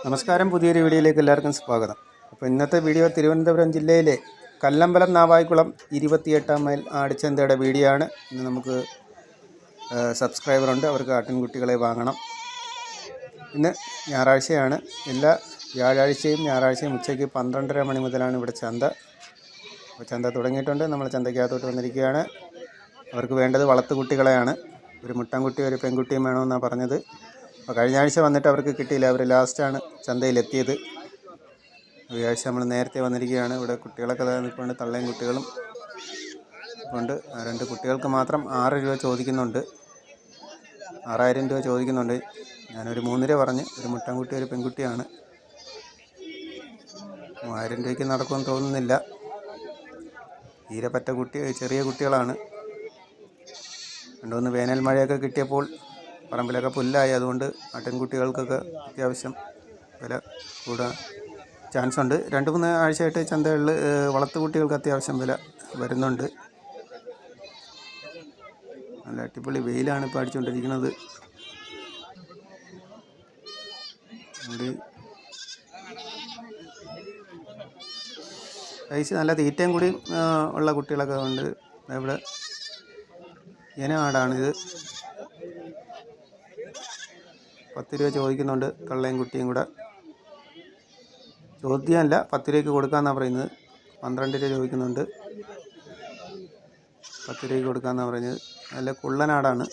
നമസ്കാരം. പുതിയൊരു വീഡിയോയിലേക്ക് എല്ലാവർക്കും സ്വാഗതം. അപ്പോൾ ഇന്നത്തെ വീഡിയോ തിരുവനന്തപുരം ജില്ലയിലെ കല്ലമ്പലം നാവായിക്കുളം ഇരുപത്തിയെട്ടാം മൈൽ ആടിച്ചന്തയുടെ വീഡിയോ ആണ്. ഇന്ന് നമുക്ക് സബ്സ്ക്രൈബറുണ്ട് അവർക്ക് ആട്ടിൻകുട്ടികളെ വാങ്ങണം. ഇന്ന് ഞായറാഴ്ചയാണ്. എല്ലാ വ്യാഴാഴ്ചയും ഞായറാഴ്ചയും ഉച്ചയ്ക്ക് പന്ത്രണ്ടര മണി മുതലാണ് ഇവിടെ ചന്ത. അപ്പോൾ ചന്ത തുടങ്ങിയിട്ടുണ്ട്. നമ്മൾ ചന്തയ്ക്കകത്തോട്ട് വന്നിരിക്കുകയാണ്. അവർക്ക് വേണ്ടത് വളർത്തുകുട്ടികളെയാണ് ഒരു മുട്ടൻകുട്ടി ഒരു പെൺകുട്ടിയും വേണമെന്നാണ് പറഞ്ഞത്. അപ്പോൾ കഴിഞ്ഞ ആഴ്ച വന്നിട്ട് അവർക്ക് കിട്ടിയില്ല. അവർ ലാസ്റ്റാണ് ചന്തയിലെത്തിയത്. ഈ ആഴ്ച നമ്മൾ നേരത്തെ വന്നിരിക്കുകയാണ്. ഇവിടെ കുട്ടികളൊക്കെ നിൽപ്പുണ്ട്. തള്ളയും കുട്ടികളും ഉണ്ട്. രണ്ട് കുട്ടികൾക്ക് മാത്രം ആറ് രൂപ ചോദിക്കുന്നുണ്ട്. ആറായിരം രൂപ ചോദിക്കുന്നുണ്ട്. ഞാനൊരു മൂന്ന് രൂപ പറഞ്ഞ് ഒരു മുട്ടൻകുട്ടി ഒരു പെൺകുട്ടിയാണ്. മൂവായിരം രൂപയ്ക്ക് നടക്കുമെന്ന് തോന്നുന്നില്ല. തീരെ പറ്റ കുട്ടി ചെറിയ കുട്ടികളാണ്. രണ്ടുമൂന്ന് വേനൽ മഴയൊക്കെ കിട്ടിയപ്പോൾ പറമ്പിലൊക്കെ പുല്ലായി അതുകൊണ്ട് ആട്ടിൻകുട്ടികൾക്കൊക്കെ അത്യാവശ്യം വില കൂടാൻ ചാൻസ് ഉണ്ട് രണ്ട് മൂന്ന് ആഴ്ചയായിട്ട് ചന്തകളിൽ വളർത്തു കുട്ടികൾക്ക് അത്യാവശ്യം വില വരുന്നുണ്ട്. നല്ല അടിപൊളി വെയിലാണ് ഇപ്പോൾ അടിച്ചുകൊണ്ടിരിക്കുന്നത്. കഴിച്ച് നല്ല തീറ്റയും കൂടി ഉള്ള കുട്ടികളൊക്കെ ഉണ്ട്. ഇവിടെ ഇന ആടാണിത്. പത്ത് രൂപ ചോദിക്കുന്നുണ്ട് തള്ളയും കുട്ടിയും കൂടെ. ചോദ്യമല്ല പത്ത് രൂപയ്ക്ക് കൊടുക്കാമെന്നാണ് പറയുന്നത്. പന്ത്രണ്ട് രൂപ ചോദിക്കുന്നുണ്ട്. പത്ത് രൂപയ്ക്ക് കൊടുക്കാമെന്നാണ് പറയുന്നത്. നല്ല കുള്ളനാടാണ്.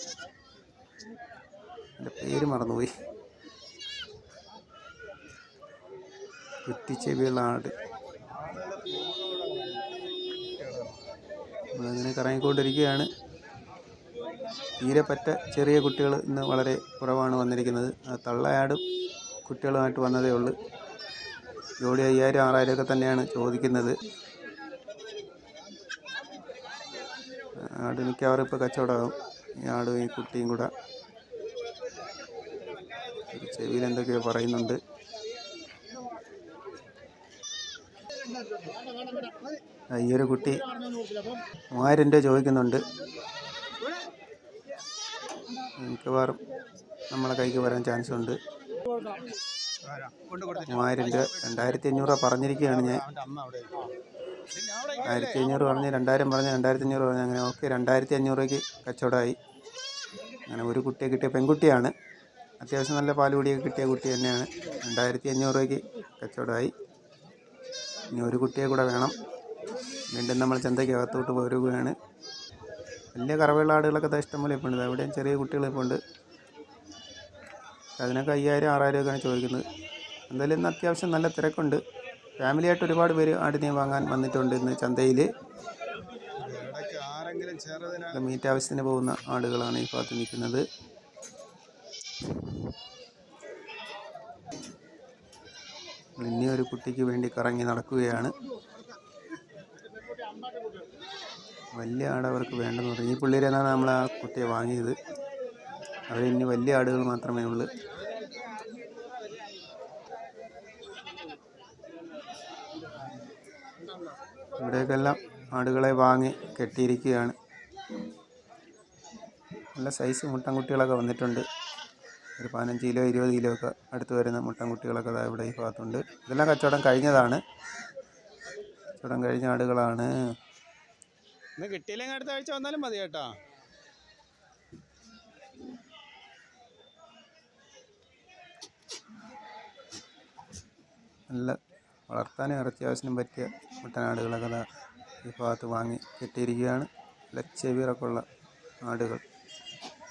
എന്റെ പേര് മറന്നുപോയി. കുറ്റിച്ചെവിയുള്ള ആട് നമ്മളിങ്ങനെ കറങ്ങിക്കൊണ്ടിരിക്കുകയാണ്. തീരെ പറ്റ ചെറിയ കുട്ടികൾ ഇന്ന് വളരെ കുറവാണ് വന്നിരിക്കുന്നത്. തള്ളയാട് കുട്ടികളുമായിട്ട് വന്നതേ ഉള്ളൂ. ജോഡി അയ്യായിരം ആറായിരം ഒക്കെ തന്നെയാണ് ചോദിക്കുന്നത്. ആട് മിക്കവാറും ഇപ്പോൾ കച്ചവടമാകും. ഈ ആടും ഈ കുട്ടിയും കൂടെ. ചെവിയിൽ എന്തൊക്കെയോ പറയുന്നുണ്ട്. ഈ ഒരു കുട്ടി മൂവായിരം രൂപ ചോദിക്കുന്നുണ്ട്. മിക്കവാറും നമ്മളെ കൈക്ക് വരാൻ ചാൻസ് ഉണ്ട്. മൂവായിരം രൂപ രണ്ടായിരത്തി അഞ്ഞൂറ് പറഞ്ഞിരിക്കുകയാണ് ഞാൻ. ആയിരത്തി അഞ്ഞൂറ് പറഞ്ഞ് രണ്ടായിരം പറഞ്ഞ് രണ്ടായിരത്തി അഞ്ഞൂറ് പറഞ്ഞ് അങ്ങനെ ഓക്കെ രണ്ടായിരത്തി അഞ്ഞൂറേക്ക് കച്ചവടമായി. അങ്ങനെ ഒരു കുട്ടിയെ കിട്ടിയ പെൺകുട്ടിയാണ്. അത്യാവശ്യം നല്ല പാലുപൊടിയൊക്കെ കിട്ടിയ കുട്ടി തന്നെയാണ്. രണ്ടായിരത്തി അഞ്ഞൂറ് രൂപയ്ക്ക് കച്ചവടമായി. ഇനി ഒരു കുട്ടിയെ കൂടെ വേണം. വീണ്ടും നമ്മൾ ചന്തയ്ക്ക് അകത്തോട്ട് പോരുകയാണ്. വലിയ കറവയുള്ള ആടുകളൊക്കെ ഇഷ്ടംപോലെ ഇപ്പോൾ ഉണ്ട് അവിടെയും ചെറിയ കുട്ടികൾ ഇപ്പോൾ ഉണ്ട് അതിനൊക്കെ അയ്യായിരം ആറായിരം ഒക്കെയാണ് ചോദിക്കുന്നത്. എന്തായാലും ഇന്ന് അത്യാവശ്യം നല്ല തിരക്കുണ്ട്. ഫാമിലിയായിട്ട് ഒരുപാട് പേര് ആടിനെ വാങ്ങാൻ വന്നിട്ടുണ്ട് ഇന്ന് ചന്തയിൽ മീറ്റ് ആവശ്യത്തിന് പോകുന്ന ആടുകളാണ് ഈ ഭാഗത്ത് നിൽക്കുന്നത്. ഇനി ഒരു കുട്ടിക്ക് വേണ്ടി കറങ്ങി നടക്കുകയാണ്. വലിയ ആട് അവർക്ക് വേണ്ടെന്ന് പറഞ്ഞു. ഈ പുള്ളിയിലാണ് നമ്മൾ ആ കുട്ടിയെ വാങ്ങിയത്. അവർ ഇനി വലിയ ആടുകൾ മാത്രമേ ഉള്ളൂ. ഇവിടേക്കെല്ലാം ആടുകളെ വാങ്ങി കെട്ടിയിരിക്കുകയാണ്. നല്ല സൈസ് മുട്ടൻകുട്ടികളൊക്കെ വന്നിട്ടുണ്ട്. ഒരു പതിനഞ്ച് കിലോ ഇരുപത് കിലോ ഒക്കെ അടുത്ത് വരുന്ന മുട്ടൻകുട്ടികളൊക്കെ ഇവിടെ ഈ ഭാഗത്തുണ്ട്. ഇതെല്ലാം കച്ചവടം കഴിഞ്ഞതാണ്. കച്ചവടം കഴിഞ്ഞ ആടുകളാണ് ഇന്ന് കിട്ടിയില്ലെങ്കിൽ അടുത്ത ആഴ്ച വന്നാലും മതി കേട്ടോ. നല്ല വളർത്താനും ഇറച്ചിയാവശ്യം പറ്റിയ മുട്ടനാടുകളൊക്കെ ഈ ഭാഗത്ത് വാങ്ങി കിട്ടിയിരിക്കുകയാണ്. നല്ല ഉള്ള ആടുകൾ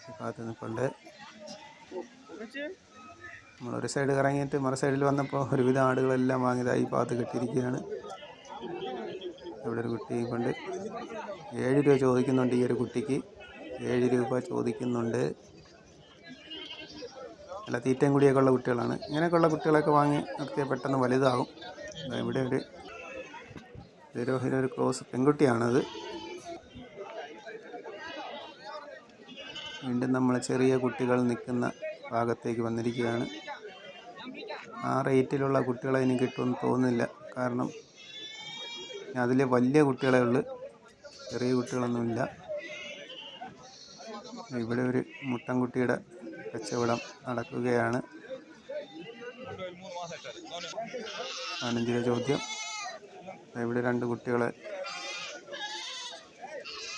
ഈ ഭാഗത്ത് നമ്മൾ നമ്മളൊരു സൈഡ് കറങ്ങിയിട്ട് മറു സൈഡിൽ വന്നപ്പോൾ ഒരുവിധം ആടുകളെല്ലാം വാങ്ങിയതായി ഈ ഭാഗത്ത് കെട്ടിയിരിക്കുകയാണ്. ഇവിടെ ഒരു കുട്ടി കൊണ്ട് ഏഴ് രൂപ ചോദിക്കുന്നുണ്ട് ഈ ഒരു കുട്ടിക്ക്. ഏഴ് രൂപ ചോദിക്കുന്നുണ്ട്. അല്ല തീറ്റയും കൂടിയൊക്കെ ഉള്ള കുട്ടികളാണ്. ഇങ്ങനെയൊക്കെയുള്ള കുട്ടികളൊക്കെ വാങ്ങി നിർത്തിയാൽ പെട്ടെന്ന് വലുതാകും. ഇവിടെ ഒരു ദേരോഹിര ഒരു ക്രോസ് പെൺകുട്ടിയാണത്. വീണ്ടും നമ്മൾ ചെറിയ കുട്ടികൾ നിൽക്കുന്ന ഭാഗത്തേക്ക് വന്നിരിക്കുകയാണ്. ആ റേറ്റിലുള്ള കുട്ടികളെ ഇനി കിട്ടുമെന്ന് തോന്നുന്നില്ല. കാരണം അതിൽ വലിയ കുട്ടികളെ ഉള്ളു. ചെറിയ കുട്ടികളൊന്നുമില്ല. ഇവിടെ ഒരു മുട്ടൻകുട്ടിയുടെ കച്ചവടം നടക്കുകയാണ്. പതിനഞ്ചിലെ ചോദ്യം. ഇവിടെ രണ്ട് കുട്ടികളെ.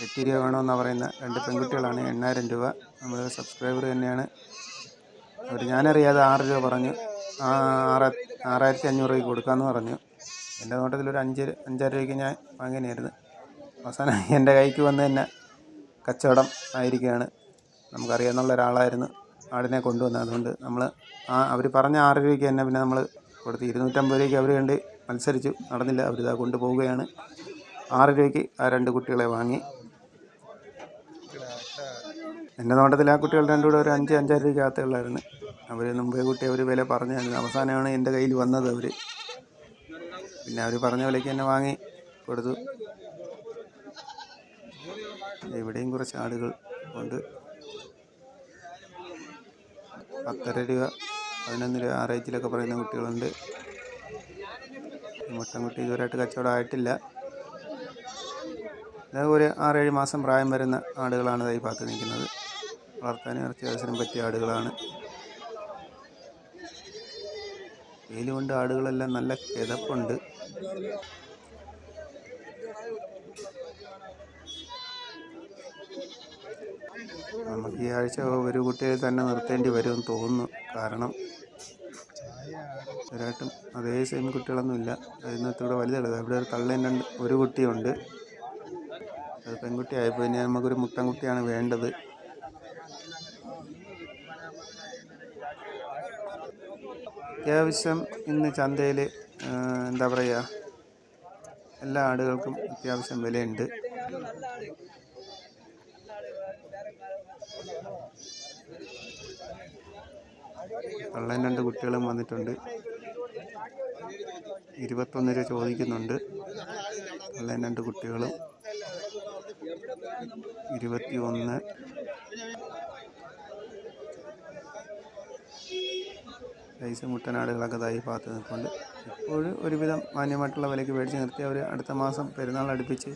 എട്ട് രൂപ വേണമെന്നാണ് പറയുന്ന. രണ്ട് പെൺകുട്ടികളാണ്. എണ്ണായിരം രൂപ. നമ്മൾ സബ്സ്ക്രൈബർ തന്നെയാണ്. അവർ ഞാനറിയാതെ ആറ് രൂപ പറഞ്ഞു. ആറ് ആറായിരത്തി അഞ്ഞൂറ് രൂപയ്ക്ക് കൊടുക്കാമെന്ന് പറഞ്ഞു. എന്റെ നോട്ടത്തിൽ ഒരു അഞ്ച് അഞ്ചര രൂപയ്ക്ക് ഞാൻ വാങ്ങിയായിരുന്നു അവസാനം എന്റെ കൈക്ക് വന്ന് തന്നെ കച്ചവടം ആയിരിക്കുകയാണ്. നമുക്കറിയാവുന്ന ഒരാളായിരുന്നു ആടിനെ കൊണ്ടുവന്നത്. അതുകൊണ്ട് നമ്മൾ ആ അവർ പറഞ്ഞ ആറ് രൂപയ്ക്ക് തന്നെ പിന്നെ നമ്മൾ കൊടുത്ത് ഇരുന്നൂറ്റമ്പത് രൂപയ്ക്ക് അവർ കണ്ട് മത്സരിച്ചു. നടന്നില്ല. അവരിതാ കൊണ്ടുപോവുകയാണ് ആറ് രൂപയ്ക്ക് ആ രണ്ട് കുട്ടികളെ വാങ്ങി. എന്റെ നോട്ടത്തിൽ ആ കുട്ടികൾ രണ്ടും കൂടെ ഒരു അഞ്ച് അഞ്ചര രൂപയ്ക്കകത്തുള്ളായിരുന്നു അവർ മുമ്പേ കുട്ടി അവർ വില പറഞ്ഞായിരുന്നു. അവസാനമാണ് എന്റെ കയ്യിൽ വന്നത് അവർ പിന്നെ അവർ പറഞ്ഞ വിലയ്ക്ക് തന്നെ വാങ്ങി കൊടുത്തു. ഇവിടെയും കുറച്ച് ആടുകൾ ഉണ്ട്. പത്തര രൂപ പതിനൊന്ന് രൂപ ആ റേറ്റിലൊക്കെ പറയുന്ന കുട്ടികളുണ്ട്. മുട്ടൻകുട്ടി ഇതുവരെയായിട്ട് കച്ചവടം ആയിട്ടില്ല. ഒരു ആറേഴ് മാസം പ്രായം വരുന്ന ആടുകളാണ് തൈ പാത്ത് നിൽക്കുന്നത്. വളർത്താനും ഇറച്ചി അവസരം പറ്റിയ ആടുകളാണ്. വെയിൽ ആടുകളെല്ലാം നല്ല കിതപ്പുണ്ട്. നമുക്ക് ഈ ആഴ്ച ഒരു കുട്ടിയെ തന്നെ നിർത്തേണ്ടി വരുമെന്ന് തോന്നുന്നു. കാരണം ഒരാട്ടും അതേ സെയിം കുട്ടികളൊന്നും ഇല്ല. അതിനകത്തൂടെ വലുതുള്ളത് അവിടെ ഒരു തള്ളേൻ രണ്ട് ഒരു കുട്ടിയുണ്ട്. അത് പെൺകുട്ടി ആയപ്പോൾ ഇനി നമുക്കൊരു മുട്ടൻകുട്ടിയാണ് വേണ്ടത്. അത്യാവശ്യം ഇന്ന് ചന്തയിൽ എന്താ പറയുക എല്ലാ ആടുകൾക്കും അത്യാവശ്യം വിലയുണ്ട്. കള്ളൻ രണ്ട് കുട്ടികളും വന്നിട്ടുണ്ട്. ഇരുപത്തൊന്ന് രൂപ ചോദിക്കുന്നുണ്ട്. കള്ളൻ രണ്ട് കുട്ടികളും. ഇരുപത്തി ഒന്ന് സൈസ് മുട്ടനാടുകളൊക്കെ തായി ഭാഗത്ത് നിൽപ്പുണ്ട്. ഇപ്പോഴും ഒരുവിധം മാന്യമായിട്ടുള്ള വിലയ്ക്ക് മേടിച്ച് നിർത്തി അവർ അടുത്ത മാസം പെരുന്നാൾ അടുപ്പിച്ച്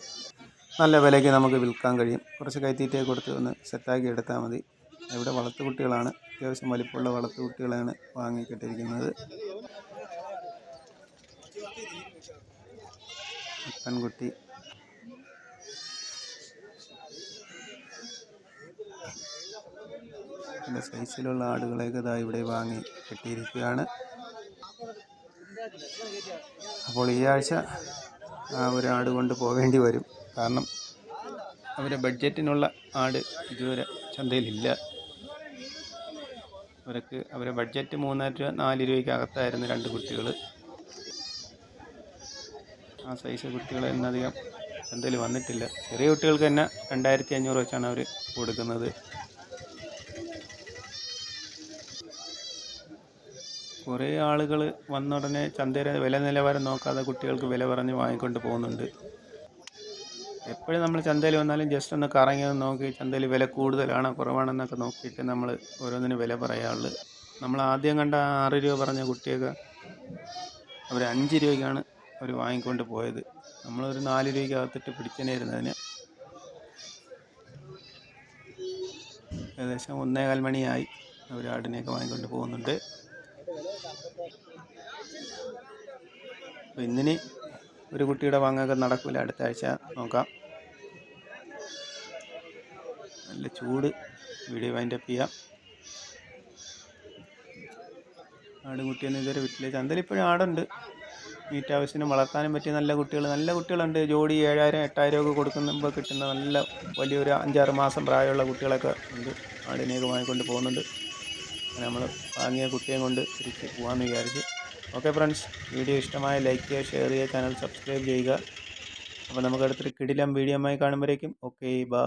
നല്ല വിലയ്ക്ക് നമുക്ക് വിൽക്കാൻ കഴിയും. കുറച്ച് കൈത്തീറ്റയൊക്കെ കൊടുത്ത് ഒന്ന് സെറ്റാക്കി എടുത്താൽ മതി. ഇവിടെ വളർത്തു കുട്ടികളാണ്. അത്യാവശ്യം വലിപ്പമുള്ള വളർത്തു കുട്ടികളാണ് വാങ്ങിക്കിട്ടിരിക്കുന്നത് പെൺകുട്ടി നല്ല സൈസിലുള്ള ആടുകളെയൊക്കെ ഇതാ ഇവിടെ വാങ്ങി കെട്ടിയിരിക്കുകയാണ്. അപ്പോൾ ഈ ആഴ്ച ആ ഒരു ആട് കൊണ്ട് പോവേണ്ടി വരും. കാരണം അവരെ ബഡ്ജറ്റിനുള്ള ആട് ഇതുവരെ ചന്തയിലില്ല. അവർക്ക് അവരെ ബഡ്ജറ്റ് മൂന്നായിരം രൂപ നാല് രൂപയ്ക്ക് അകത്തായിരുന്നു രണ്ട് കുട്ടികൾ ആ സൈസ് കുട്ടികൾ എന്നധികം ചന്തയിൽ വന്നിട്ടില്ല. ചെറിയ കുട്ടികൾക്ക് തന്നെ രണ്ടായിരത്തി അഞ്ഞൂറ് വെച്ചാണ് അവർ കൊടുക്കുന്നത്. കുറേ ആളുകൾ വന്ന ഉടനെ ചന്തയുടെ വില നിലവാരം നോക്കാതെ കുട്ടികൾക്ക് വില പറഞ്ഞ് വാങ്ങിക്കൊണ്ട് പോകുന്നുണ്ട്. എപ്പോഴും നമ്മൾ ചന്തയിൽ വന്നാലും ജസ്റ്റ് ഒന്ന് കറങ്ങി ഒന്ന് നോക്കി ചന്തയിൽ വില കൂടുതലാണോ കുറവാണെന്നൊക്കെ നോക്കിയിട്ട് നമ്മൾ ഓരോന്നിന് വില പറയാറുള്ളു. നമ്മൾ ആദ്യം കണ്ട ആറ് രൂപ പറഞ്ഞ കുട്ടിയൊക്കെ അവർ അഞ്ച് രൂപയ്ക്കാണ് അവർ വാങ്ങിക്കൊണ്ട് പോയത്. നമ്മളൊരു നാല് രൂപയ്ക്ക് അകത്തിട്ട് പിടിച്ചനായിരുന്നതിന് ഏകദേശം ഒന്നേകാൽ മണിയായി അവർ ആടിനെയൊക്കെ വാങ്ങിക്കൊണ്ട് പോകുന്നുണ്ട്. അപ്പോൾ ഇന്നിനി ഒരു കുട്ടിയുടെ വാങ്ങൊക്കെ നടക്കില്ല അടുത്ത ആഴ്ച നോക്കാം. നല്ല ചൂട് വീഡിയോ വൈൻഡപ്പ് ചെയ്യാം. ആടുകുട്ടിയെന്ന് കുട്ടിയൊന്നും ഇതുവരെ വിട്ടില്ല. ചന്തയിൽ ഇപ്പോഴും ആടുണ്ട്. മീറ്റ് ആവശ്യത്തിന് വളർത്താനും പറ്റിയ നല്ല കുട്ടികൾ നല്ല കുട്ടികളുണ്ട്. ജോഡി ഏഴായിരം എട്ടായിരം ഒക്കെ കൊടുക്കുമ്പോൾ കിട്ടുന്ന നല്ല വലിയൊരു അഞ്ചാറ് മാസം പ്രായമുള്ള കുട്ടികളൊക്കെ ഉണ്ട്. ആടിനെയൊക്കെ വാങ്ങിക്കൊണ്ട് പോകുന്നുണ്ട്. നമ്മൾ വാങ്ങിയ കുട്ടിയെ കൊണ്ട് തിരിച്ച് പോകാമെന്ന് വിചാരിച്ച് ഓക്കെ ഫ്രണ്ട്സ് വീഡിയോ ഇഷ്ടമായ ലൈക്ക് ചെയ്യുക ഷെയർ ചെയ്യുക ചാനൽ സബ്സ്ക്രൈബ് ചെയ്യുക. അപ്പോൾ നമുക്ക് അടുത്തൊരു കിടിലം വീഡിയോ ആയി കാണുമ്പോഴേക്കും. Okay bye.